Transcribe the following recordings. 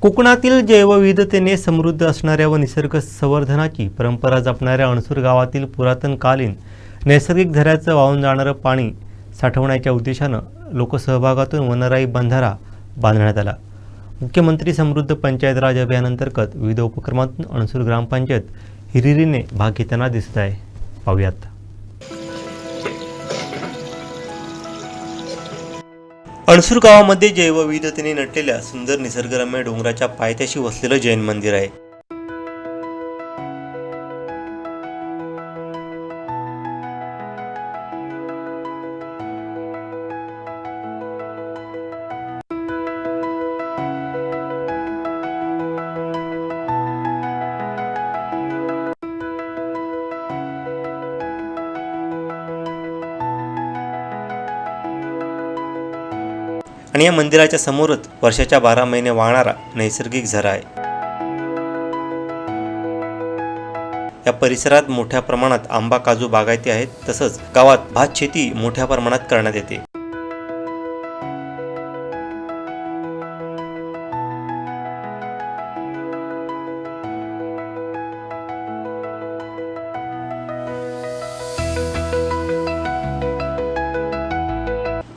कोकणातील जैवविविधतेने समृद्ध असणाऱ्या व निसर्ग संवर्धनाची परंपरा जपणाऱ्या अणसूर गावातील पुरातनकालीन नैसर्गिक झऱ्याचं वाहून जाणारं पाणी साठवण्याच्या उद्देशानं लोकसहभागातून वनराई बंधारा बांधण्यात आला. मुख्यमंत्री समृद्ध पंचायत राज अभियानांतर्गत विविध उपक्रमातून अणसूर ग्रामपंचायत हिरिरीने भाग घेताना दिसत आहे. पाहूयात. अणसूर गावामध्ये जैवविविधतेने नटलेल्या सुंदर निसर्गरम्य डोंगराच्या पायथ्याशी वसलेलं जैन मंदिर आहे. आणि या मंदिराच्या समोरच वर्षाच्या बारा महिने वाहणारा नैसर्गिक झरा आहे. या परिसरात मोठ्या प्रमाणात आंबा काजू बागायती आहेत. तसंच गावात भात शेती मोठ्या प्रमाणात करण्यात येते.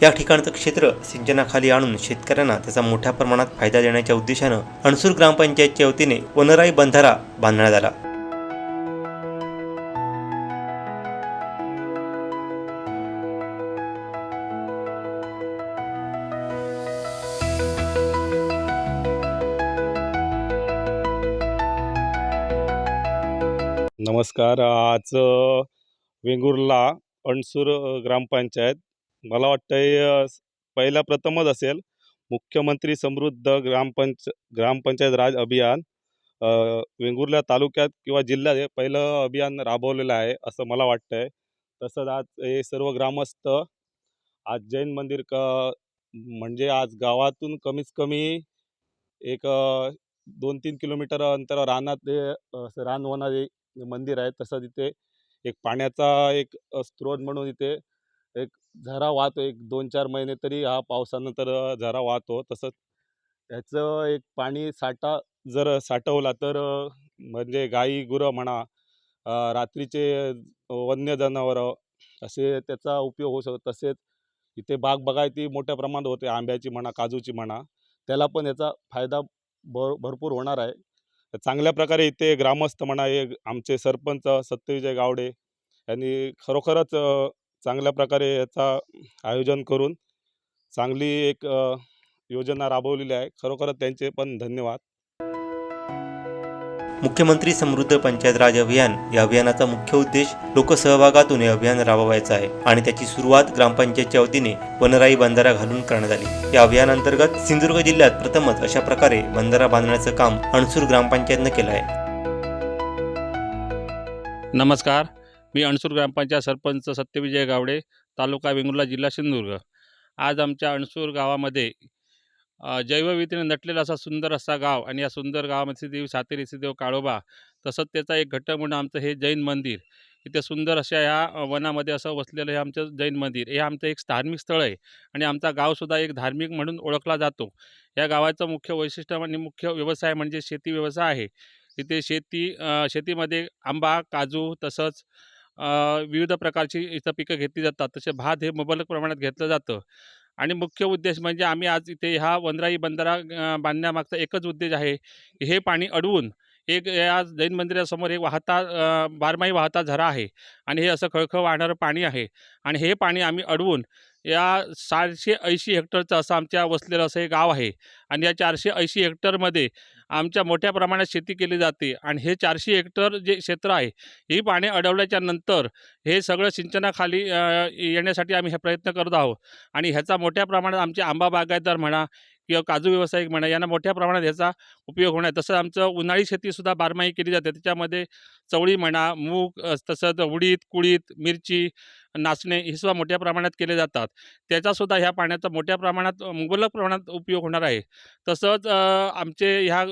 या ठिकाणचं क्षेत्र सिंचनाखाली आणून शेतकऱ्यांना त्याचा मोठ्या प्रमाणात फायदा देण्याच्या उद्देशानं अणसूर ग्रामपंचायतच्या वतीने वनराई बंधारा बांधण्यात आला. नमस्कार. आज वेंगुर्ला अणसूर ग्रामपंचायत मला वाटतंय पहिला प्रथमच असेल मुख्यमंत्री समृद्ध ग्रामपंच ग्रामपंचायत राज अभियान. वेंगुर्ला तालुक्यात किंवा जिल्ह्यात हे पहिलं अभियान राबवलेलं आहे असं मला वाटतं आहे तसंच आज हे सर्व ग्रामस्थ आज जैन मंदिर क म्हणजे आज गावातून कमीत कमी एक दोन तीन किलोमीटर अंतरावर रानात ते अ, रानवनात मंदिर आहे. तसं तिथे एक पाण्याचा एक स्त्रोत स्रोत म्हणून इथे झरा वाहतो एक दोन चार महिने तरी हा पावसानंतर झरा वाहतो. तसंच त्याचं एक पाणी साठा जर साठवला तर म्हणजे गाई गुरं म्हणा रात्रीचे वन्य जनावरं असे त्याचा उपयोग होऊ शकतो. तसेच इथे बाग बागायती मोठ्या प्रमाणात होते आंब्याची म्हणा काजूची म्हणा. त्याला पण याचा फायदा भर भरपूर होणार आहे. चांगल्या प्रकारे इथे ग्रामस्थ म्हणा हे आमचे सरपंच सत्यविजय गावडे यांनी खरोखरच चांगल्या प्रकारे याचा आयोजन करून चांगली एक योजना राबवलेली आहे. खरोखरच त्यांचे पण धन्यवाद. मुख्यमंत्री समृद्ध पंचायत राज अभियान या अभियानाचा मुख्य उद्देश लोकसहभागातून हे अभियान राबवायचं आहे आणि त्याची सुरुवात ग्रामपंचायतच्या वतीने वनराई बंधारा घालून करण्यात आली. या अभियानांतर्गत सिंधुदुर्ग जिल्ह्यात प्रथमच अशा प्रकारे बंधारा बांधण्याचं काम अणसूर ग्रामपंचायतनं केलं आहे. नमस्कार. मी अणसूर ग्रामपंचायत सरपंच सत्यविजय गावडे तालुका वेंगुर्ला जिल्हा सिंधुदुर्ग. आज आमच्या अणसूर गावामध्ये जैवविधीने नटलेला असा सुंदर असा गाव आणि या सुंदर गावामध्ये देव सातेरी देव काळोबा तसंच त्याचा एक घटक म्हणून आमचं हे जैन मंदिर. इथे सुंदर अशा ह्या वनामध्ये असं वसलेलं हे आमचं जैन मंदिर. हे आमचं एक धार्मिक स्थळ आहे आणि आमचा गावसुद्धा एक धार्मिक म्हणून ओळखला जातो. या गावाचं मुख्य वैशिष्ट्य आणि मुख्य व्यवसाय म्हणजे शेती व्यवसाय आहे. इथे शेती शेतीमध्ये आंबा काजू तसंच विविध प्रकारची इथं पिकं घेतली जातात. तसे भात हे मुबलक प्रमाणात घेतलं जातं. आणि मुख्य उद्देश म्हणजे आम्ही आज इथे हा वनराई बंधारा बांधण्यामागचा एकच उद्देश आहे हे पाणी अडवून एक या जैन मंदिरासमोर एक वाहता बारमाही वाहता झरा आहे आणि हे असं खळखळ वाहणारं पाणी आहे. आणि हे पाणी आम्ही अडवून या चारशे ऐंशी हेक्टरचं असं आमच्या वसलेलं असं हे गाव आहे. आणि या चारशे ऐंशी हेक्टरमध्ये आमच्या मोठ्या प्रमाणात शेती केली जाते आणि हे चारशे हेक्टर जे क्षेत्र आहे ही पाणी अडवल्याच्या नंतर हे सगळं सिंचनाखाली येण्यासाठी आम्ही हे प्रयत्न करत आहोत. आणि ह्याचा मोठ्या प्रमाणात आमचे आंबा बागायतदार म्हणा किंवा काजू व्यावसायिक म्हणा यांना मोठ्या प्रमाणात याचा उपयोग होणार तसंच आमचं उन्हाळी शेतीसुद्धा बारमाही केली जाते. त्याच्यामध्ये चवळी म्हणा मूग तसंच उडीद कुळीद मिरची नाचणे हे सुद्धा मोठ्या प्रमाणात केले जातात. त्याचासुद्धा ह्या पाण्याचा मोठ्या प्रमाणात मुबलक प्रमाणात उपयोग होणार आहे. तसंच आमचे ह्या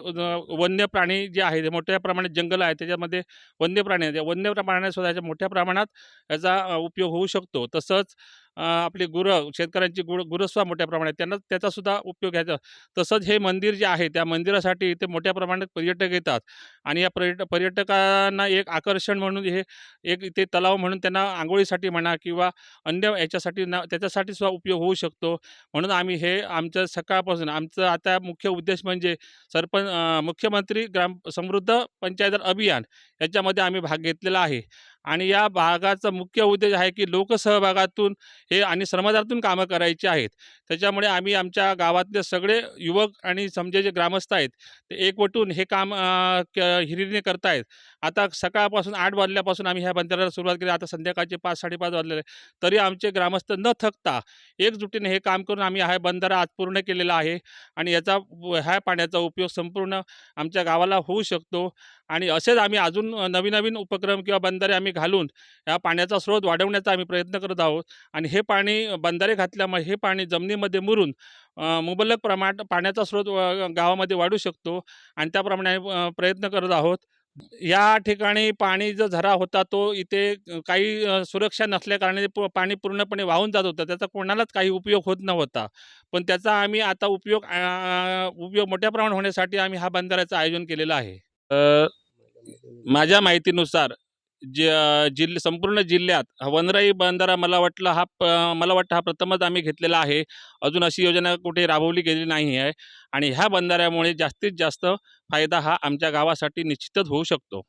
वन्य प्राणी जे आहेत ते मोठ्या प्रमाणात जंगल आहे त्याच्यामध्ये वन्य प्राणी आहेत. वन्य प्राण्यासुद्धा याच्या मोठ्या प्रमाणात याचा उपयोग होऊ शकतो. तसंच आपली गुरं शेतकऱ्यांची गुर गुरस्वा मोठ्या प्रमाणात त्यांना त्याचासुद्धा उपयोग घ्यायचा. तसंच हे मंदिर जे आहे त्या मंदिरासाठी इथे मोठ्या प्रमाणात पर्यटक येतात. आणि या पर्यट पर्यटकांना एक आकर्षण म्हणून हे एक इथे तलाव म्हणून त्यांना आंघोळीसाठी म्हणा किंवा अन्य याच्यासाठी ना त्याच्यासाठी सुद्धा उपयोग होऊ शकतो. म्हणून आम्ही हे आमचं सकाळपासून आमचं आता मुख्य उद्देश म्हणजे सरपंच मुख्यमंत्री ग्राम समृद्ध पंचायत अभियान याच्यामध्ये आम्ही भाग घेतलेला आहे. आणि या भागाचा मुख्य उद्देश आहे की लोकसहभागातून हे आणि श्रमदारातून कामं करायची आहेत. त्याच्यामुळे आम्ही आमच्या गावातले सगळे युवक आणि समजे जे ग्रामस्थ आहेत ते एकवटून हे काम हिरीने करतायत. आता सकाळपासून आठ वाजल्यापासून आम्ही ह्या बंधाऱ्याला सुरुवात केली. आता संध्याकाळचे पाच साडेपाच वाजलेले तरी आमचे ग्रामस्थ न थकता एकजुटीने हे काम करून आम्ही हा बंधारा आज पूर्ण केलेला आहे. आणि याचा ह्या पाण्याचा उपयोग संपूर्ण आमच्या गावाला होऊ शकतो. आणि असेच आम्ही अजून नवीन नवीन उपक्रम किंवा बंधारे आम्ही घालून या पाण्याचा स्रोत वाढवण्याचा आम्ही प्रयत्न करत आहोत. आणि हे पाणी बंधारे घातल्यामुळे हे पाणी जमिनीमध्ये मुरून मुबलक प्रमाणात पाण्याचा स्रोत व- गावामध्ये वाढू शकतो आणि त्याप्रमाणे आम्ही, प्रयत्न करत आहोत. या ठिकाणी पाणी जो झरा होता तो इथे काही सुरक्षा नसल्याकारणाने प- पाणी पूर्णपणे वाहून जात होतं. त्याचा कोणालाच काही उपयोग होत नव्हता. पण त्याचा आम्ही आता उपयोग उपयोग मोठ्या प्रमाणात होण्यासाठी आम्ही हा बंधाऱ्याचं आयोजन केलेलं आहे. माझ्या माहितीनुसार जे जिल्ह संपूर्ण जिल्ह्यात वनराई बंधारा मला वाटलं हा प मला वाटतं हा प्रथमच आम्ही घेतलेला आहे. अजून अशी योजना कुठे राबवली गेली नाही आहे. आणि ह्या बंधाऱ्यामुळे जास्तीत जास्त फायदा हा आमच्या गावासाठी निश्चितच होऊ शकतो.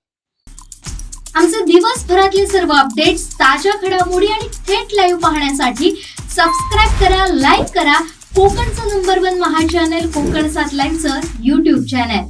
आमचे दिवसभरातले सर्व अपडेट्स ताज्या घडामोडी आणि थेट लाईव्ह पाहण्यासाठी सबस्क्राईब करा लाईक करा. कोकणचं नंबर वन महा चॅनल कोकण सात लाईनचं युट्यूब चॅनल